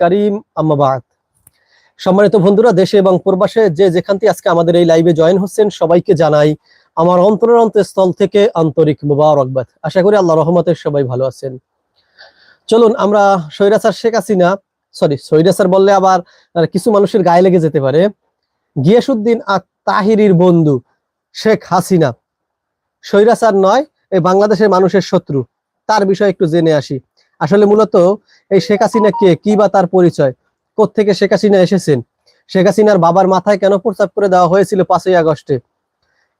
কারিম সম্মানিত বন্ধুরা, দেশে এবং প্রবাসে যে যেখান থেকে আজকে আমাদের এই লাইভে জয়েন হচ্ছেন, সবাইকে জানাই আমার অন্তরের অন্তঃস্থল থেকে আন্তরিক মুবারকবাদ আশা করি আল্লাহ রহমতের সবাই ভালো আছেন। চলুন, আমরা সৈরাসার শেখ হাসিনা সরি সৈরাসার বললে আবার কিছু মানুষের গায়ে লেগে যেতে পারে। গিয়াসুদ্দিন আর তাহিরির বন্ধু শেখ হাসিনা। সৈরাসার নয় এই বাংলাদেশের মানুষের শত্রু। তার বিষয়ে একটু জেনে আসি। আসলে মূলত এই শেখ হাসিনা কে? কি বা তার পরিচয়? থেকে শেখ হাসিনা এসেছেন? শেখ হাসিনার বাবার মাথায় কেন প্রস্তাব করে দেওয়া হয়েছিল পাঁচই আগস্টে?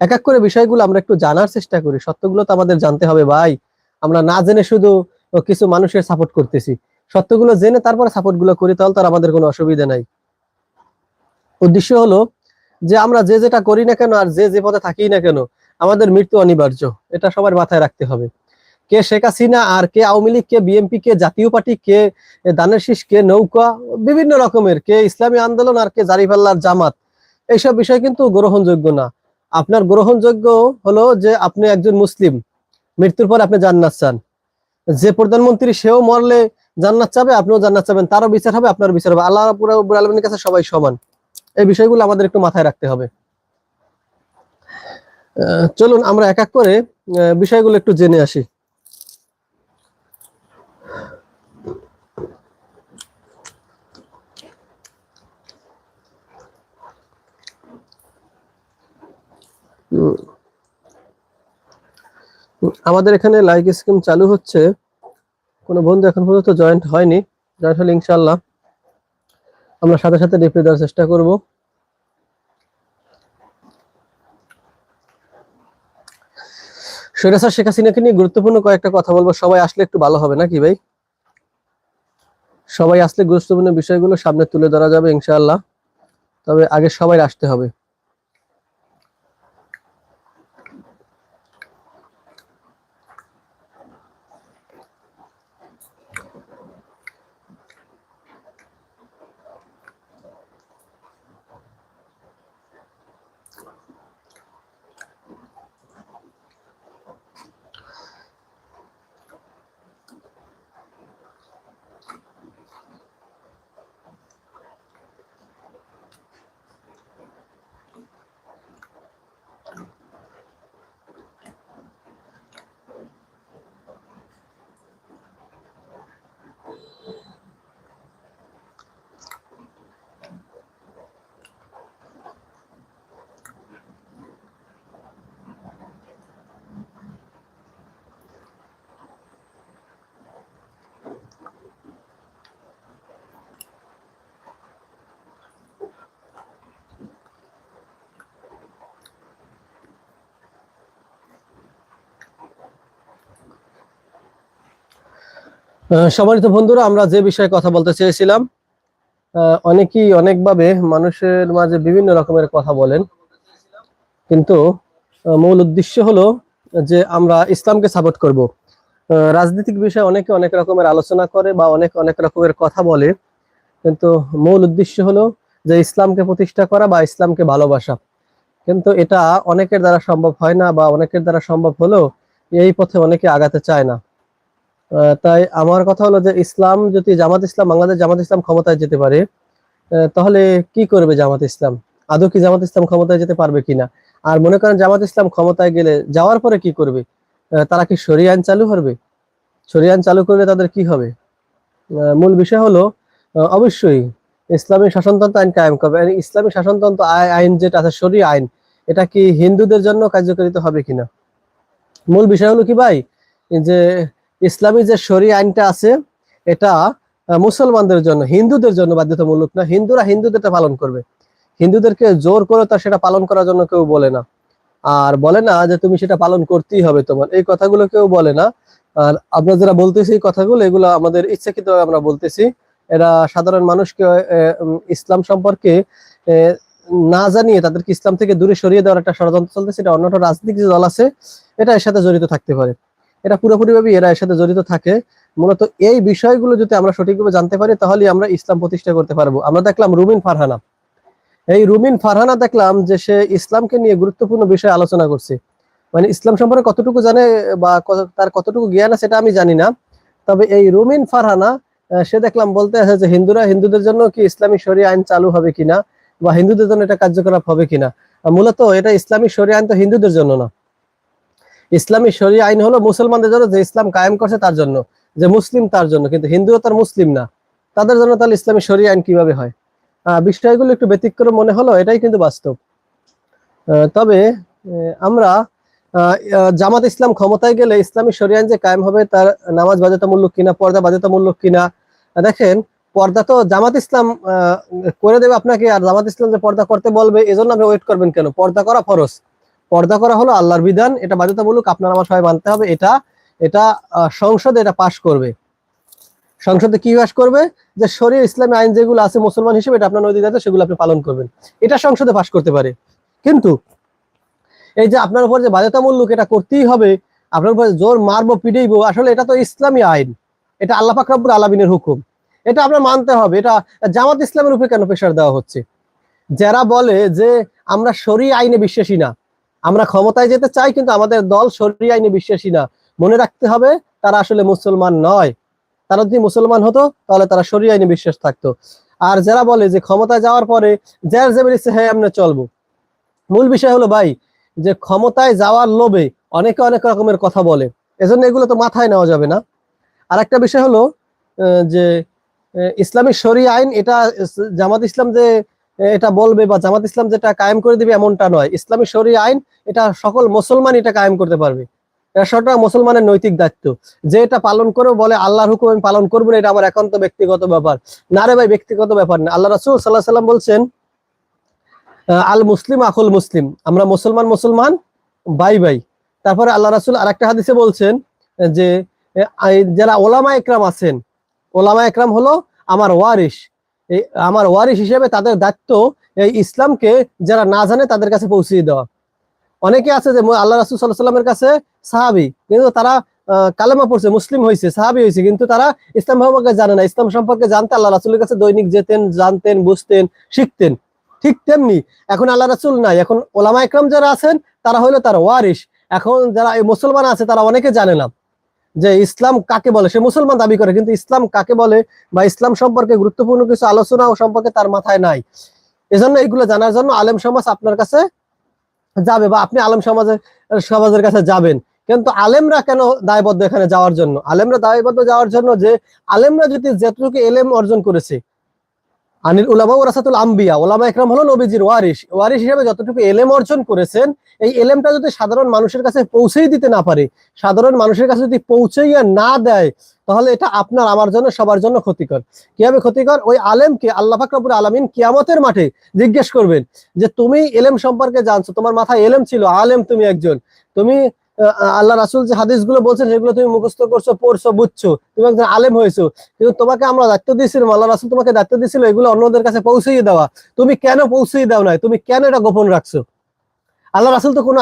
এক এক করে বিষয়গুলো আমরা একটু জানার চেষ্টা করি। সত্যগুলো তো আমাদের জানতে হবে, ভাই। আমরা না জেনে শুধু কিছু মানুষের সাপোর্ট করতেছি। সত্যগুলো জেনে তারপরে সাপোর্টগুলো করি, তাহলে তার আমাদের কোনো অসুবিধা নাই। উদ্দেশ্য হলো যে আমরা যে যেটা করি না কেন আর যে যে পথে থাকি না কেন, আমাদের মৃত্যু অনিবার্য। এটা সবার মাথায় রাখতে হবে। কে শেখ হাসিনা আর কে আওয়ামী লীগ, কে বিএনপি, কে জাতীয় পার্টি, কে দানের শীষ, কে নৌকা, বিভিন্ন রকমের, কে ইসলামী আন্দোলন আর কে জারিফাল্লার জামাত, এইসব বিষয় কিন্তু গ্রহণযোগ্য না। আপনার গ্রহণযোগ্য হলো যে আপনি একজন মুসলিম, মৃত্যুর পর আপনি জান্নাত চান। যে প্রধানমন্ত্রী সেও মরলে জান্নাত চাবে, আপনিও জান্নাত চাবেন, তারও বিচার হবে আপনার বিচার হবে। আল্লাহ আলমীর কাছে সবাই সমান। এই বিষয়গুলো আমাদের একটু মাথায় রাখতে হবে। চলুন আমরা এক এক করে বিষয়গুলো একটু জেনে আসি। আমাদের এখানে লাইক স্কিম চালু হচ্ছে। কোনো বন্ধু এখন পর্যন্ত জয়েন্ট হয়নি। জয়েন্ট হলে ইনশাল্লাহ আমরা সাথে সাথে রিপ্লাই দেওয়ার চেষ্টা করব। সৈরাসার শেখ হাসিনাকে নিয়ে গুরুত্বপূর্ণ কয়েকটা কথা বলব। সবাই আসলে একটু ভালো হবে নাকি ভাই? সবাই আসলে গুরুত্বপূর্ণ বিষয়গুলো সামনে তুলে ধরা যাবে ইনশাআল্লাহ। তবে আগে সবাই আসতে হবে। সম্মানিত বন্ধুরা, আমরা যে বিষয়ে কথা বলতে চেয়েছিলাম অনেকেই অনেকভাবে মানুষের মাঝে বিভিন্ন রকমের কথা বলেন। কিন্তু মূল উদ্দেশ্য হলো যে আমরা ইসলামকে সাপোর্ট করব। রাজনৈতিক বিষয়ে অনেকে অনেক রকমের আলোচনা করে বা অনেক অনেক রকমের কথা বলে। কিন্তু মূল উদ্দেশ্য হলো যে ইসলামকে প্রতিষ্ঠা করা বা ইসলামকে ভালোবাসা। কিন্তু এটা অনেকের দ্বারা সম্ভব হয় না বা অনেকের দ্বারা সম্ভব হলেও এই পথে অনেকে আগাতে চায় না। তাই আমার কথা হলো যে ইসলাম যদি জামাত ইসলাম, বাংলাদেশ জামাত ইসলাম ক্ষমতায় যেতে পারে তাহলে কি করবে জামাত ইসলাম? আদৌ কি জামাত ইসলাম ক্ষমতায় যেতে পারবে কিনা? আর মনে করেন জামাত ইসলাম ক্ষমতায় গেলে যাওয়ার পরে কি করবে? তারা কি সরিয়ে আইন চালু করবে? সরিয়ে আইন চালু করলে তাদের কি হবে? মূল বিষয় হলো অবশ্যই ইসলামী শাসনতন্ত্র আইন কায়েম করবে। ইসলামী শাসনতন্ত্র আই- আইন যেটা আছে, শরীয় আইন, এটা কি হিন্দুদের জন্য কার্যকারিত হবে কিনা? মূল বিষয় হলো কি ভাই? যে ইসলামী যে শরী আইনটা আছে, এটা মুসলমানদের জন্য, হিন্দুদের জন্য বাধ্যতামূলক না। হিন্দুরা হিন্দুদেরটা পালন করবে। হিন্দুদেরকে জোর করে তার সেটা পালন করার জন্য কেউ বলে না। আর বলে না যে তুমি সেটা পালন করতেই হবে তোমার। এই কথাগুলো কেউ বলে না। আর আমরা যারা বলতেছি এই কথাগুলো, এগুলো আমাদের ইচ্ছাকৃত আমরা বলতেছি। এরা সাধারণ মানুষকে ইসলাম সম্পর্কে না জানিয়ে তাদেরকে ইসলাম থেকে দূরে সরিয়ে দেওয়ার একটা ষড়যন্ত্র চলতেছে। এটা অন্যটা রাজনৈতিক যে দল আছে, এটা এর সাথে জড়িত থাকতে পারে। এটা পুরোপুরিভাবে এরা এর সাথে জড়িত থাকে। মূলত এই বিষয়গুলো যদি আমরা সঠিকভাবে জানতে পারি তাহলে আমরা ইসলাম প্রতিষ্ঠা করতে পারব। আমরা দেখলাম রুমিন ফারহানা। এই রুমিন ফারহানা দেখলাম যে সে ইসলামকে নিয়ে গুরুত্বপূর্ণ বিষয়ে আলোচনা করছে। মানে ইসলাম সম্পর্কে কতটুকু জানে বা তার কতটুকু জ্ঞান আছে সেটা আমি জানি না। তবে এই রুমিন ফারহানা সে দেখলাম বলতে আছে যে হিন্দুরা, হিন্দুদের জন্য কি ইসলামী শরীয় আইন চালু হবে কিনা? বা হিন্দুদের জন্য এটা কার্যকলাপ হবে কিনা? মূলত এটা ইসলামী শরীয় আইন তো হিন্দুদের জন্য না। ইসলামী শরীয় আইন হলো মুসলমানদের জন্য যে ইসলাম কায়েম করছে তার জন্য, যে মুসলিম তার জন্য, কিন্তু হিন্দুও তার মুসলিম না। তাদের জন্য তাহলে ইসলামী শরীয় আইন কীভাবে হয়? বিষয়গুলো একটু ব্যতিক্রম মনে হলো, এটাই কিন্তু বাস্তব। তবে আমরা জামাত ইসলাম ক্ষমতায় গেলে ইসলামী শরীয় আইন যে কায়েম হবে, তার নামাজ বাধ্যতামূলক কিনা, পর্দা বাধ্যতামূলক কিনা, দেখেন, পর্দা তো জামাত ইসলাম করে দেবে আপনাকে, আর জামাত ইসলাম যে পর্দা করতে বলবে, এজন্য আপনি ওয়েট করবেন কেন? পর্দা করা ফরজ। পর্দা করা হলো আল্লাহর বিধান, এটা বাধ্যতামূলক আপনার আমার সবাই মানতে হবে। এটা এটা সংসদে এটা পাশ করবে। সংসদে কি পাশ করবে? যে শরীর ইসলামী আইন যেগুলো আছে মুসলমান হিসেবে, এটা আপনার নৈতিক দায়িত্ব সেগুলো আপনি পালন করবেন। এটা সংসদে পাশ করতে পারে। কিন্তু এই যে আপনার উপর যে বাধ্যতামূলক এটা করতেই হবে, আপনার উপর জোর মারবো, পিটাইবো, আসলে এটা তো ইসলামী আইন। এটা আল্লাহ ফাকরাবুর আলমিনের হুকুম। এটা আপনার মানতে হবে। এটা জামাত ইসলামের উপরে কেন প্রেশার দেওয়া হচ্ছে? যারা বলে যে আমরা শরী আইনে বিশ্বাসী না আমরা ক্ষমতায় যেতে চাই কিন্তু আমাদের দল শরী আইনে বিশ্বাসী না। মনে রাখতে হবে তারা আসলে মুসলমান নয়। তারা যদি মুসলমান হতো তাহলে তারা শরী আইনে বিশ্বাস থাকতো। আর যারা বলে যে ক্ষমতায় যাওয়ার পরে যার যে বেরিয়েছে হ্যাঁ আমরা চলবো। মূল বিষয় হলো ভাই যে ক্ষমতায় যাওয়ার লোভে অনেকে অনেক রকমের কথা বলে। এজন্য এগুলো তো মাথায় নেওয়া যাবে না। আর একটা বিষয় হলো যে আহ, ইসলামী শরী আইন এটা জামাত ইসলাম যে এটা বলবে বা জামাত ইসলাম যেটা কায়েম করে দিবে এমনটা নয়। ইসলামী শরী আইন, এটা সকল মুসলমান এটা কায়েম করতে পারবে। এটা মুসলমানের নৈতিক দায়িত্ব। যে এটা পালন করে বলে আল্লাহর হুকুম আমি পালন করব না, এটা আমার একান্ত ব্যক্তিগত ব্যাপার। না রে ভাই, ব্যক্তিগত ব্যাপার না। আল্লাহ রাসুল সাল্লাহ সাল্লাম বলছেন আল মুসলিম আকুল মুসলিম। আমরা মুসলমান মুসলমান বাই বাই তারপরে আল্লাহ রাসুল আরেকটা হাদিসে বলছেন যে যারা ওলামা একরাম আছেন ওলামা একরাম হলো আমার ওয়ারিস এই আমার ওয়ারিস হিসেবে তাদের দায়িত্ব এই ইসলামকে যারা না জানে তাদের কাছে পৌঁছিয়ে দেওয়া। অনেকে আছে যে আল্লাহ রাসুল সাল্লাহ সাল্লামের কাছে সাহাবি, কিন্তু তারা কালেমা পড়ছে, মুসলিম হয়েছে সাহাবি হয়েছে কিন্তু তারা ইসলাম সম্পর্কে জানে না। ইসলাম সম্পর্কে জানতে আল্লাহ রাসুলের কাছে দৈনিক যেতেন, জানতেন, বুঝতেন, শিখতেন। ঠিক তেমনি এখন আল্লাহ রাসুল নাই। এখন ওলামা একরাম যারা আছেন, তারা হলো তার ওয়ারিস এখন যারা এই মুসলমান আছে, তারা অনেকে জানে না। যে ইসলাম কাকে বলে? সে মুসলমান দাবি করে, কিন্তু ইসলাম কাকে বলে বা ইসলাম সম্পর্কে গুরুত্বপূর্ণ কিছু আলোচনা ও সম্পর্কে তার মাথায় নাই। এজন্য এইগুলো জানার জন্য আলেম সমাজ আপনার কাছে যাবে বা আপনি আলেম সমাজের সমাজের কাছে যাবেন। কিন্তু আলেমরা কেন দায়বদ্ধ এখানে যাওয়ার জন্য? আলেমরা দায়বদ্ধ যাওয়ার জন্য যে, আলেমরা যদি যেটুকু এলেম অর্জন করেছে আনিল উলামা ওরাসাতুল আম্বিয়া ওলামা একরাম হলো নবীজির ওয়ারিস ওয়ারিস হিসেবে যতটুকু এলেম অর্জন করেছেন, এই এলেমটা যদি সাধারণ মানুষের কাছে পৌঁছেই দিতে না পারে, সাধারণ মানুষের কাছে যদি পৌঁছাইয়া না দেয়, তাহলে এটা আপনার, আমার জন্য, সবার জন্য ক্ষতিকর। কীভাবে ক্ষতিকর? ওই আলেমকে আল্লাহ ফাকরাবুল আলমিন কিয়ামতের মাঠে জিজ্ঞেস করবেন যে, তুমি এলেম সম্পর্কে জানছো, তোমার মাথায় এলেম ছিল, আলেম তুমি একজন। তুমি আল্লাহ রাসুল যে হাদিসগুলো বলছেন সেগুলো তুমি মুখস্থ করছ, পড়ছো, বুঝছ, তুমি একজন আলেম হয়েছো, কিন্তু তোমাকে আমরা দায়িত্ব দিয়েছিলাম, আল্লাহ রাসুল তোমাকে দায়িত্ব দিয়েছিল এগুলো অন্যদের কাছে পৌঁছিয়ে দেওয়া। তুমি কেন পৌঁছিয়ে দাও নাই? তুমি কেন এটা গোপন রাখছো? আল্লাহ রাসুল তো কোনো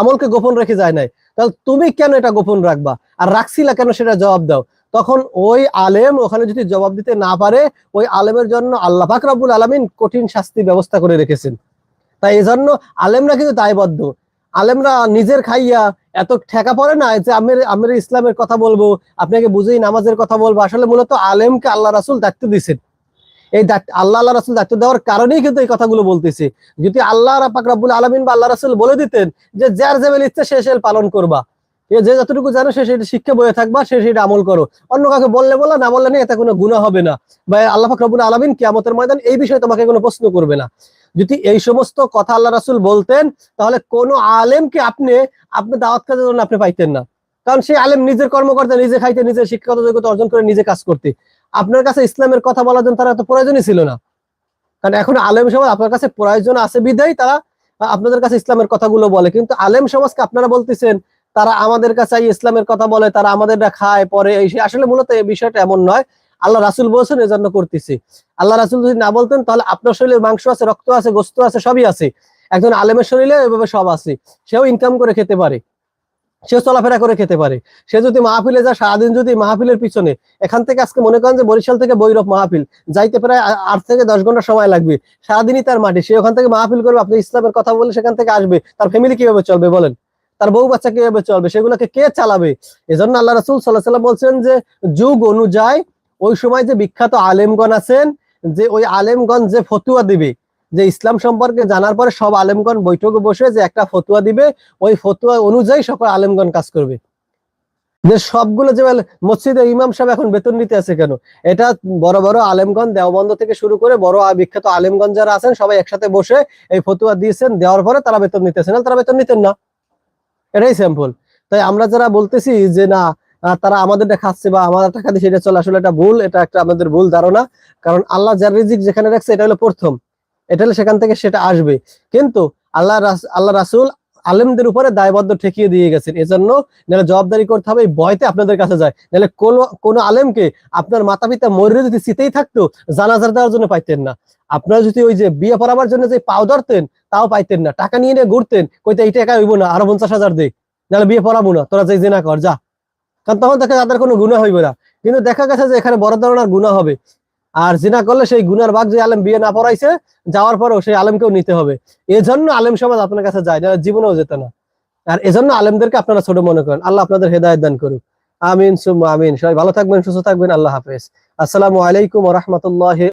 আমলকে গোপন রেখে যায় নাই। তাহলে তুমি কেন এটা গোপন রাখবা? আর রাখছিলা কেন সেটা জবাব দাও। তখন ওই আলেম ওখানে যদি জবাব দিতে না পারে, ওই আলেমের জন্য আল্লাহ পাক রাব্বুল আলামিন কঠিন শাস্তি ব্যবস্থা করে রেখেছেন। তাই এই জন্য আলেমরা কিন্তু দায়বদ্ধ। আলেমরা নিজের খাইয়া এত ঠেকা পড়ে না যে আমের আমের ইসলামের কথা বলব, আপনাকে বুঝেই নামাজের কথা বলব। আসলে মূলত আলেমকে আল্লাহ রাসুল দায়িত্ব দিয়েছেন। এই আল্লাহ আল্লাহ রাসুল দায়িত্ব দেওয়ার কারণেই কিন্তু এই কথাগুলো বলতেছে। যদি আল্লাহ পাক রাব্বুল আলামিন বা আল্লাহ রাসুল বলে দিতেন যে যার যেমন ইচ্ছে সে সে পালন করবা। যে যতটুকু জানো সে সেটা শিক্ষা বয়ে থাকবা, সে সেটা আমল করো। অন্য কাউকে বললে বলা, না বললে নেই, এতে কোনো গুণা হবে না। বা আল্লাহ পাক রাব্বুল আলামিন কিয়ামতের ময়দান এই বিষয়ে তোমাকে কোনো প্রশ্ন করবে না। যদি এই সমস্ত কথা আল্লাহ রাসুল বলতেন, তাহলে কোন আলেমকে আপনি আপনি দাওয়াত কাজের জন্য আপনি পাইতেন না। কারণ সেই আলেম নিজের কর্মকর্তা, নিজে খাইতে নিজের শিক্ষাগত যোগ্যতা অর্জন করে নিজে কাজ করতে। আপনার কাছে ইসলামের কথা বলার জন্য তারা এত প্রয়োজনই ছিল না। কারণ এখন আলেম সমাজ, আপনার কাছে প্রয়োজন আছে বিধায় তারা, আপনাদের কাছে ইসলামের কথাগুলো বলে। কিন্তু আলেম সমাজকে আপনারা বলতেছেন, তারা আমাদের কাছে ইসলামের কথা বলে, তারা আমাদেরটা খায়, পরে আসলে মূলত এই বিষয়টা এমন নয়। আল্লাহ রাসুল বলছেন এই জন্য করতেছি। আল্লাহ রাসুল যদি না বলতেন, তাহলে আপনার শরীরে মাংস আছে, রক্ত আছে, গোস্ত আছে, সবই আছে। একজন আলেমের শরীরে এভাবে সব আছে। সেও ইনকাম করে খেতে পারে। সেও চলাফেরা করে খেতে পারে। সে যদি মাহফিলে যায়, সারাদিন যদি মাহফিলের পিছনে, এখান থেকে আজকে মনে করেন যে বরিশাল থেকে বৈরব মাহফিল, যাইতে প্রায় আট থেকে দশ ঘণ্টা সময় লাগবে। সারাদিনই তার মাটি। সে ওখান থেকে মাহফিল করবে, আপনি ইসলামের কথা বলে সেখান থেকে আসবে। তার ফ্যামিলি কীভাবে চলবে বলেন? তার বউ বাচ্চা কীভাবে চলবে? সেগুলোকে কে চালাবে? এজন্য আল্লাহ রাসুল সাল্লাহ সাল্লাম বলছেন যে, যুগ অনুযায়ী ওই সময় যে বিখ্যাত আলেমগণ আছেন যে ওই আলেমগণ যে ফতুয়া দিবে, যে ইসলাম সম্পর্কে জানার পরে সব আলেমগণ বৈঠকে বসে যে একটা ফতুয়া দিবে, ওই ফতুয়া অনুযায়ী সকল আলেমগণ কাজ করবে। যে সবগুলো যে মসজিদে ইমাম সাহেব এখন বেতন নিতে আছে কেন? এটা বড় বড় আলেমগঞ্জ দেওবন্দ থেকে শুরু করে বড় বিখ্যাত আলেমগঞ্জ যারা আছেন, সবাই একসাথে বসে এই ফতুয়া দিয়েছেন, দেওয়ার পরে তারা বেতন নিতেছেন তারা বেতন নিতেন না। এটাই স্যাম্পল তাই আমরা যারা বলতেছি যে না তারা আমাদেরটা খাচ্ছে বা আমাদের টাকা দিয়ে সেটা চলে, আসলে এটা ভুল, এটা একটা আমাদের ভুল ধারণা। কারণ আল্লাহ যার রিজিক যেখানে রাখছে, এটা হলো প্রথম। এটা হলে সেখান থেকে সেটা আসবে। কিন্তু আল্লাহ আল্লাহ রাসুল আলেমদের উপরে দায়বদ্ধ ঠেকিয়ে দিয়ে গেছেন। এজন্য নাহলে জবাবদারি করতে হবে, এই ভয়তে আপনাদের কাছে যায়। নাহলে কোন কোন আলেমকে আপনার মাতা পিতা মরে যদি শীতেই থাকতো, জানাজার দেওয়ার জন্য পাইতেন না। আপনারা যদি ওই যে বিয়ে পড়াবার জন্য যে পাও ধরতেন, তাও পাইতেন না। টাকা নিয়ে নিয়ে ঘুরতেন, কইতে এই টাকা হইব না, আরও পঞ্চাশ হাজার দে। নাহলে বিয়ে পড়াবো না, তোরা যে জেনা কর, যা। কারণ তখন দেখা তাদের কোনো গুণা হইবে না। কিন্তু দেখা গেছে যে এখানে বড় ধরনের গুণা হবে। আর জিনা করলে সেই গুনার ভাগ যে আলেম বিয়ে না পড়াইছে, যাওয়ার পরেও সেই আলেমকেও নিতে হবে। এজন্য আলেম সমাজ আপনার কাছে যায় না জীবনেও যেত না। আর এজন্য আলেমদেরকে আপনারা ছোট মনে করেন। আল্লাহ আপনাদের হেদায়ত দান করুক। আমিন সুম আমিন। সবাই ভালো থাকবেন, সুস্থ থাকবেন। আল্লাহ হাফেজ। আসসালামু আলাইকুম রহমতুল্লাহ